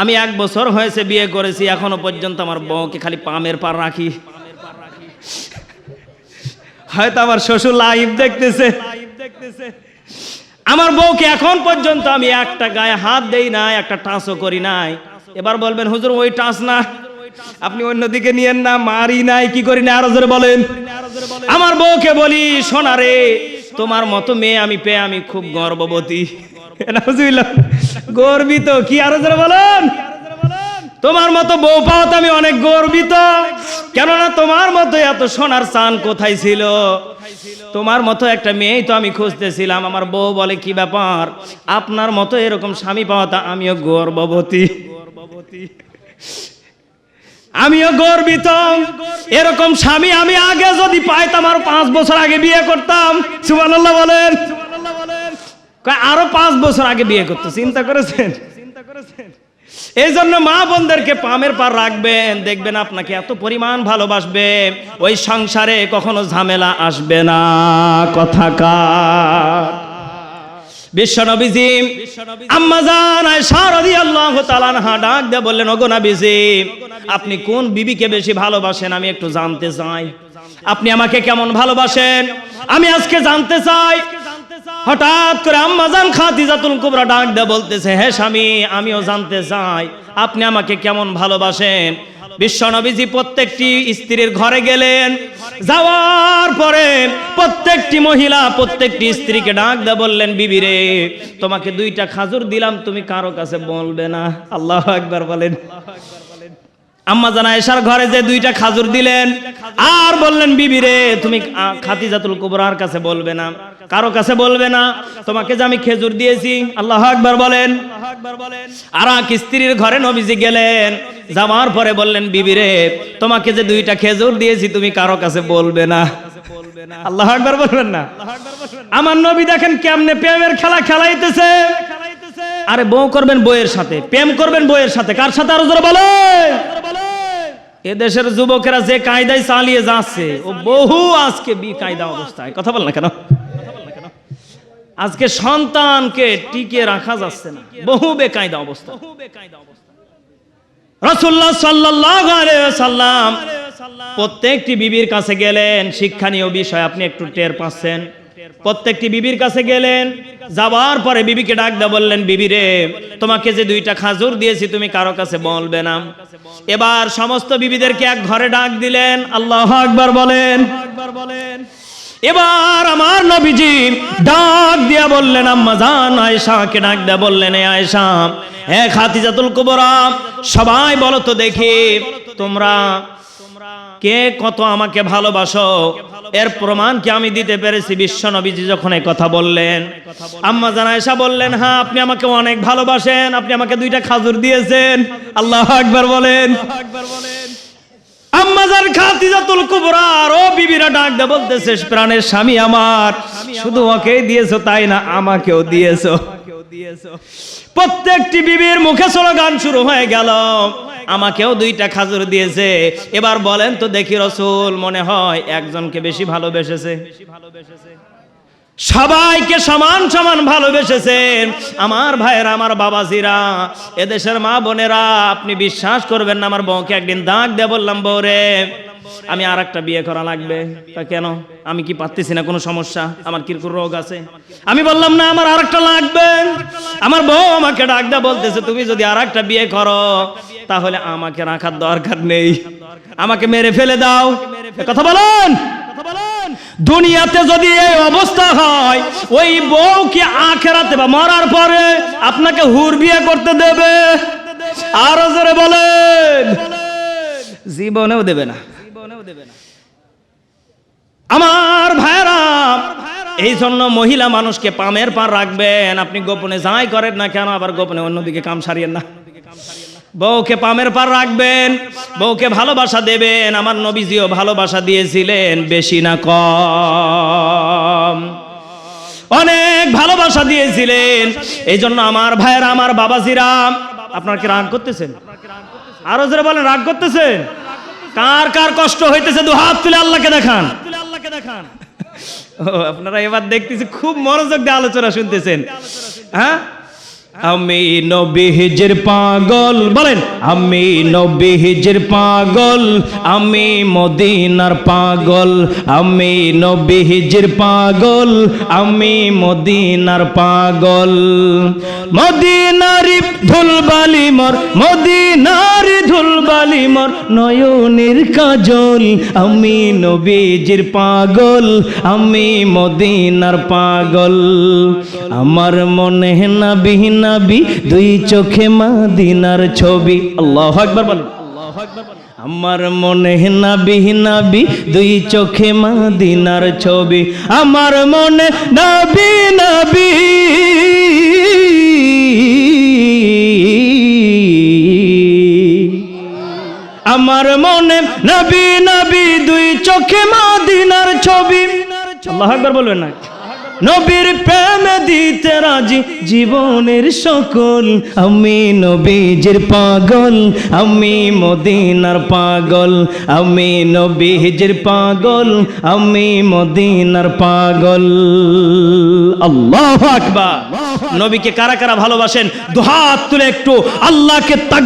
আমি এক বছর হয়েছে বিয়ে করেছি, এখনও পর্যন্ত আমার বউকে খালি পামের পার রাখি। হয়তো আমার শ্বশুর লাইভ দেখতেছে। আমার বউকে এখন পর্যন্ত আমি একটা গায়ে হাত দেই নাই, একটা টাচও করি নাই। এবার বলবেন, হুজুর, ওই টাচ না। আপনি অন্যদিকে নিয়েন না, মারি নাই, কি করি না আরও জোরে বলেন। আমার বউকে বলি সোনা রে, তোমার মতো মেয়ে আমি পেয়ে আমি খুব গর্ববতী। গর্বিত, কি আরও জোরে বলেন? তোমার মতো বউ পাওয়াতে আমি অনেক গর্বিত। কেননা তোমার মতো এত সোনার চান কোথায় ছিল? তোমার মতো একটা মেয়েই তো আমি খুঁজতেছিলাম। আমার বউ বলে, কি ব্যাপার? আপনার মতো এরকম স্বামী পাওয়াতে আমিও গর্ববতী আমিও গর্বিত। এরকম স্বামী আমি আগে যদি পাইতাম, আর পাঁচ বছর আগে বিয়ে করতাম। সুবহানাল্লাহ বলেন। আরও পাঁচ বছর আগে বিয়ে করতো, চিন্তা করেছেন? চিন্তা করেছেন এই জন্য মা বোনদেরকে পামের পার রাখবেন, দেখবেন আপনাকে এত পরিমাণ ভালোবাসবে, ওই সংসারে কখনো ঝামেলা আসবে না কথাকার বিশ্বনবীজি, আম্মা জান আয়েশা রাদিয়াল্লাহু তাআলা ডাক দিয়ে বললেন, ওগো আপনি কোন বিবিকে বেশি ভালোবাসেন? আমি একটু জানতে চাই। আপনি আমাকে কেমন ভালোবাসেন? আমি আজকে জানতে চাই হঠাৎ করে আম্মাজান খাদিজাতুল কুবরা ডাক দিয়ে বলতেছে হ্যাঁ স্বামী, আমিও জানতে চাই, আপনি আমাকে কেমন ভালোবাসেন? বিশ্বনবীজি প্রত্যেকটি স্ত্রীর ঘরে গেলেন। যাওয়ার পরে প্রত্যেকটি মহিলা প্রত্যেকটি স্ত্রীকে ডাক দিয়ে বললেন, বিবি রে, তোমাকে দুইটা খাজুর দিলাম, তুমি কারও কাছে বলবে না। আল্লাহ একবার বলেন। আম্মা জানা এসার ঘরে যে দুইটা খাজুর দিলেন, আর বললেন, বিবি রে, তুমি খাতিজাতুল কুবরার কাছে বলবে না। কারও কাছে বলবে না, তোমাকে যে আমি খেজুর দিয়েছি, আল্লাহ আকবার বলেন। আর এক স্ত্রীর ঘরে নবীজি গেলেন, যাওয়ার পরে বললেন, বিবি রে, তোমাকে যে দুইটা খেজুর দিয়েছি, তুমি কারও কাছে বলবে না। আল্লাহ আকবার বলবেন না? আমার নবী দেখেন কেমনে প্রেমের খেলা খেলাইতেছে। আরে বউ করবেন বইয়ের সাথে, প্রেম করবেন বইয়ের সাথে, কার সাথে আরও জোরে বলে এদেশের যুবকেরা যে কায়দায় চালিয়ে যাচ্ছে, ও বহু আজকে বি কায়দা অবস্থায়। কথা বল না কেন? আজকে সন্তানকে টিকে রাখা যাচ্ছে না। বহু বেকায়দা অবস্থা। রসুল্লাহ সাল্লাল্লাহু আলাইহি সাল্লাম প্রত্যেকটি বিবির কাছে গেলেন শিক্ষণীয় বিষয় আপনি একটু টের পাচ্ছেন। প্রত্যেকটি বিবির কাছে গেলেন যাবার পরে বিবিকে ডাক দা বললেন বিবি রে তোমাকে যে দুইটা খাজুর দিয়েছি তুমি কারও কাছে বলবে না। এবার সমস্ত বিবিদেরকে এক ঘরে ডাক দিলেন আল্লাহ আকবার বলেন। আকবার বলেন। এবার আমার নবীজি ডাক দিয়া বললেন, আম্মা জান, আয়েশাকে ডাক দিয়া বললেন, এ আয়েশা, হে খাতিজাতুল কুবরা, সবাই বলো তো দেখি তোমরা কে কত আমাকে ভালোবাসো? এর প্রমাণ কি আমি দিতে পেরেছি? বিশ্ব নবীজি যখন এই কথা বললেন, আম্মা জান, আয়েশা বললেন হ্যাঁ আপনি আমাকে অনেক ভালোবাসেন, আপনি আমাকে দুইটা খাজুর দিয়েছেন। আল্লাহ আকবার বলেন। আম্মাজার খাতিজাতুল কুবরা আর ও বিবিরা ডাক দে বলতেছে, প্রাণের স্বামী আমার, শুধু ওকেই দিয়েছ, তাই না? আমাকেও দিয়েছ। প্রত্যেকটি বিবির মুখে স্লোগান শুরু হয়ে গেল। আমাকেও দুইটা খাজুর দিয়েছে। এবার বলেন তো দেখি রসুল, মনে হয় একজনকে বেশি ভালোবেসেছে। সবাইকে সমান সমান ভালোবেসেছেন। আমার ভাইয়েরা, আমার বাবাজিরা, এদেশের মা বোনেরা, আপনি বিশ্বাস করবেন না, আমার বউকে একদিন দাগ দিয়ে বললাম, বউরে আমি আর একটা বিয়ে করা লাগবে। তা কেন? আমি কি পারতেছি না কোনো সমস্যা? আমার কীরকম রোগ আছে? আমি বললাম, না, আমার আর একটা লাগবে। আমার বউ আমাকে ডাক দেয়া বলতেছে, তুমি যদি আর একটা বিয়ে করো, তাহলে আমাকে রাখার দরকার নেই। আমাকে মেরে ফেলে দাও। কথা বলেন। দুনিয়াতে যদি এই অবস্থা হয়, ওই বউ কি আখেরাতে বা মরার পরে আপনাকে হুর বিয়ে করতে দেবে? আরও জোরে বলেন। জীবনেও দেবে না। আমার ভাইরা এই জন্য মহিলা মানুষকে পামের পার রাখবেন। আপনি গোপনে যাই করেন না কেন, আবার গোপনে অন্যদিকে কাম সারিয়েন না। বউকে পামের পার রাখবেন, বউকে ভালোবাসা দেবেন। আমার নবীজিও ভালোবাসা দিয়েছিলেন, বেশি না কম। অনেক ভালোবাসা দিয়েছিলেন। এই জন্য আমার ভাইয়েরা, আমার বাবাজিরা, আপনার কি রাগ করতেছেন? আরও যারা বলেন, রাগ করতেছেন? কার কার কষ্ট হইতেছে দু হাত তুলে আল্লাহকে দেখান। আল্লাহকে দেখান। ও আপনারা এবার দেখতেছি খুব মনোযোগ দিয়ে আলোচনা শুনতেছেন। হ্যাঁ? আমি নবী হিজের পাগল, বলেন, আমি নবী হিজের পাগল, আমি মদিনার পাগল, আমি নবী হিজের পাগল, আমি মদিনার পাগল। মদিনারি ধুলবালি মর, মদিনারি ধুলবালি মর, নয়নের কাজল, আমি নবীজির পাগল, আমি মদিনার পাগল। আমার মনে নাবি নাবি, দুই চোখে মাদিনার ছবি। আল্লাহ একবার বলেন। আমার মনে নাবি নাবি, দুই চোখে মাদিনার ছবি। আমার মনে নাবি নাবি। আমার মনে নবী নবী, দুই চোখে মাদিনার ছবি। আল্লাহ একবার বলবেন না। নবীর প্রেম দিতে রাজি জীবনের সকল। আমি নবীজির পাগল আমি মদিনার পাগল আমি নবীজির পাগল আমি মদিনার পাগল। আল্লাহ আকবার। নবীকে কারা কারা ভালোবাসেন? দুহাত তুলে একটু আল্লাহকে তাক